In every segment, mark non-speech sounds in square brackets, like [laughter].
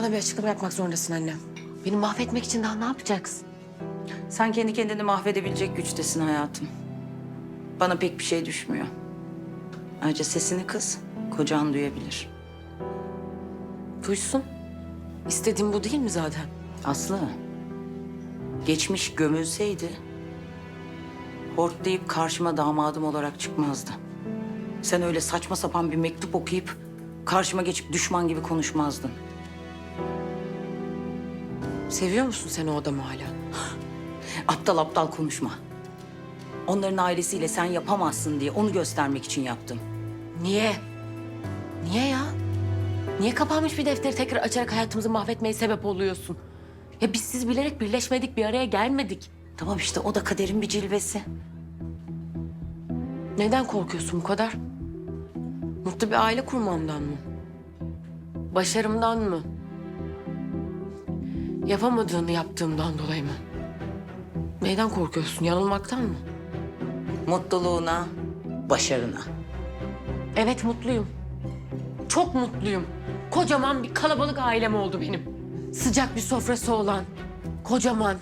Bana bir açıklama yapmak zorundasın anne. Beni mahvetmek için daha ne yapacaksın? Sen kendi kendini mahvedebilecek güçtesin hayatım. Bana pek bir şey düşmüyor. Ayrıca sesini kız, kocan duyabilir. Duysun. İstediğim bu değil mi zaten? Aslı, geçmiş gömülseydi... ...hortlayıp karşıma damadım olarak çıkmazdı. Sen öyle saçma sapan bir mektup okuyup... ...karşıma geçip düşman gibi konuşmazdın. Seviyor musun sen o adamı hala? [gasps] Aptal aptal konuşma. Onların ailesiyle sen yapamazsın diye onu göstermek için yaptım. Niye? Niye ya? Niye kapanmış bir defteri tekrar açarak hayatımızı mahvetmeye sebep oluyorsun? Ya biz siz bilerek birleşmedik, bir araya gelmedik. Tamam işte o da kaderin bir cilvesi. Neden korkuyorsun bu kadar? Mutlu bir aile kurmamdan mı? Başarımdan mı? Yapamadığını yaptığımdan dolayı mı? Neyden korkuyorsun? Yanılmaktan mı? Mutluluğuna, başarına. Evet mutluyum. Çok mutluyum. Kocaman bir kalabalık ailem oldu benim. Sıcak bir sofrası olan, kocaman,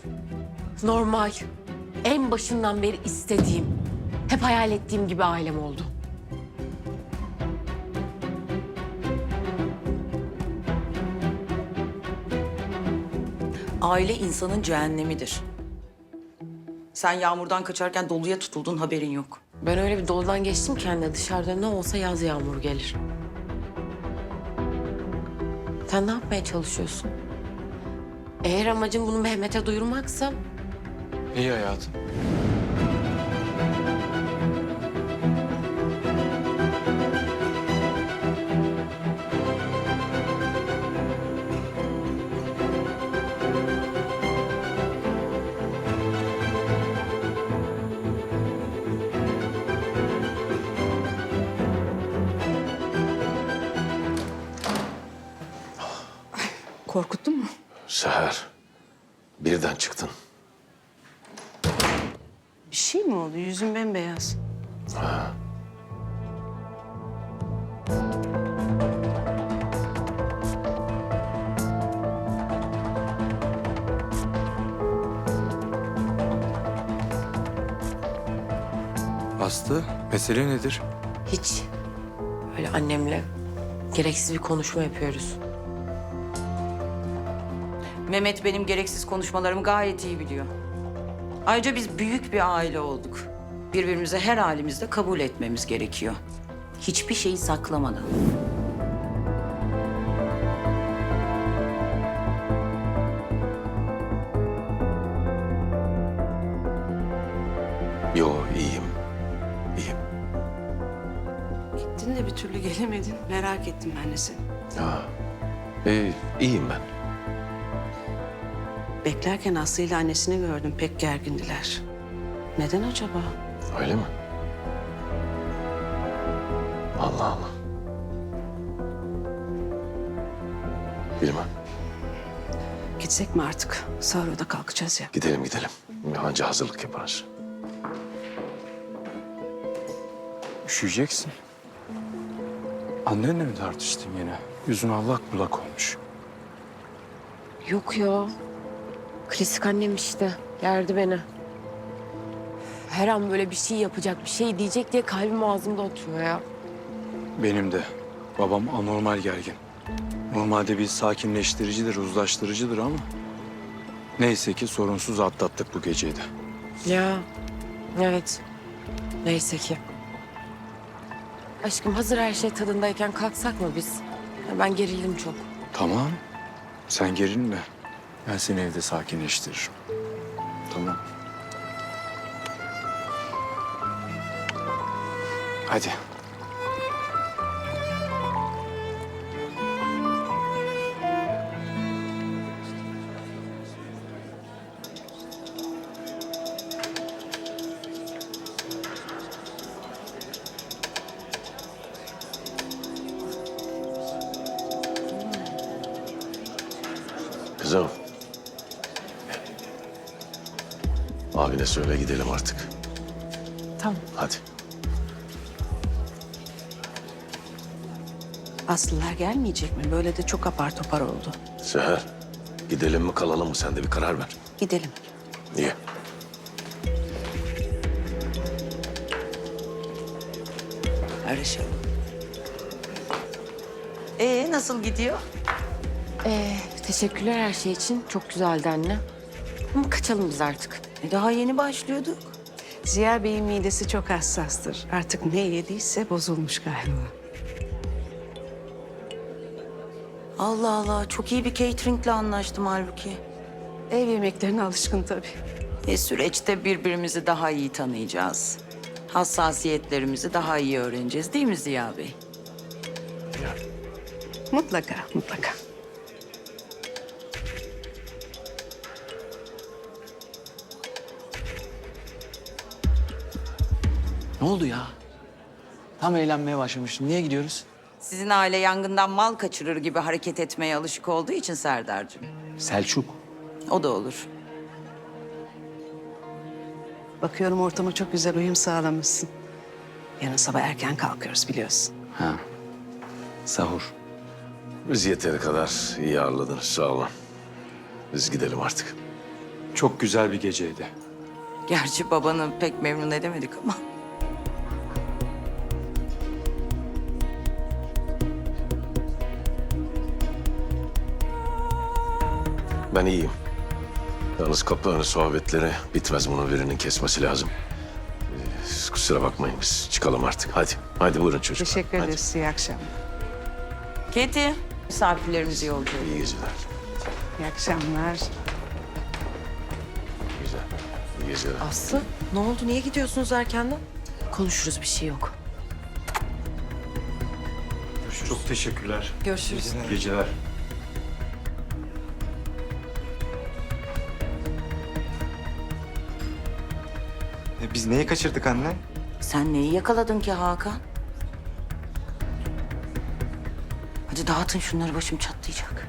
normal, en başından beri istediğim, hep hayal ettiğim gibi ailem oldu. Aile insanın cehennemidir. Sen yağmurdan kaçarken doluya tutuldun haberin yok. Ben öyle bir doludan geçtim ki anne dışarıda ne olsa yaz yağmuru gelir. Sen ne yapmaya çalışıyorsun? Eğer amacın bunu Mehmet'e duyurmaksa İyi hayatım. Seher, birden çıktın. Bir şey mi oldu? Yüzün bembeyaz. Aslı, mesele nedir? hiç öyle annemle gereksiz bir konuşma yapıyoruz. Mehmet benim gereksiz konuşmalarımı gayet iyi biliyor. Ayrıca biz büyük bir aile olduk. Birbirimizi her halimizde kabul etmemiz gerekiyor. Hiçbir şeyi saklamadan. Yo, iyiyim. İyiyim. Gittin de bir türlü gelemedin. Merak ettim ben de seni. Ha. Ee, iyiyim ben. Beklerken Aslı ile annesini gördüm. Pek gergindiler. Neden acaba? Öyle mi? Allah Allah. Bilmem. Gitsek mi artık? Sahura da kalkacağız ya. Gidelim gidelim. Anca hazırlık yaparız. Üşüyeceksin. Annenle mi tartıştın yine? Yüzün allak bullak olmuş. Yok ya. Klasik annem işte. Yerdi beni. Her an böyle bir şey yapacak, bir şey diyecek diye kalbim ağzımda oturuyor ya. Benim de. Babam anormal gergin. Normalde bir sakinleştiricidir, uzlaştırıcıdır ama... Neyse ki sorunsuz atlattık bu geceyi de. Ya, evet. Neyse ki. Aşkım hazır her şey tadındayken kalksak mı biz? Ben gerildim çok. Tamam. Sen gerilme. Ben seni evde sakinleştiririm. Tamam. Hadi. Kızım. Abine söyle gidelim artık. Tamam. Hadi. Aslılar gelmeyecek mi? Böyle de çok apar topar oldu. Seher, gidelim mi kalalım mı? Sen de bir karar ver. Gidelim. İyi. Arışalım. Ee nasıl gidiyor? Ee, teşekkürler her şey için. Çok güzeldi anne. Ama kaçalım biz artık. E, daha yeni başlıyorduk. Ziya Bey'in midesi çok hassastır. Artık ne yediyse bozulmuş galiba. Allah Allah çok iyi bir cateringle anlaştım halbuki. Ev yemeklerine alışkın tabii. E, süreçte birbirimizi daha iyi tanıyacağız. Hassasiyetlerimizi daha iyi öğreneceğiz değil mi Ziya Bey? Mutlaka, mutlaka. Oldu ya? Tam eğlenmeye başlamıştım. Niye gidiyoruz? Sizin aile yangından mal kaçırır gibi hareket etmeye alışık olduğu için Serdar'cığım. Selçuk. O da olur. Bakıyorum ortama çok güzel uyum sağlamışsın. Yarın sabah erken kalkıyoruz biliyorsun. Ha. Sahur. Biz yeteri kadar iyi ağırladınız. Sağ olun. Biz gidelim artık. Çok güzel bir geceydi. Gerçi babanı pek memnun edemedik ama. Ben iyiyim. Yalnız kapı önü sohbetleri bitmez. Bunu birinin kesmesi lazım. Ee, siz kusura bakmayın biz çıkalım artık. Hadi. Hadi buyurun çocuklar. Teşekkür ederiz. İyi akşamlar. Keti, misafirlerimizi yolluyoruz. İyi geceler. İyi akşamlar. Güzel. İyi geceler. Aslı ne oldu? Niye gidiyorsunuz erkenden? Konuşuruz bir şey yok. Çok teşekkürler. Görüşürüz. Geceler. Neyi kaçırdık anne? Sen neyi yakaladın ki Hakan? Hadi dağıtın şunları başım çatlayacak.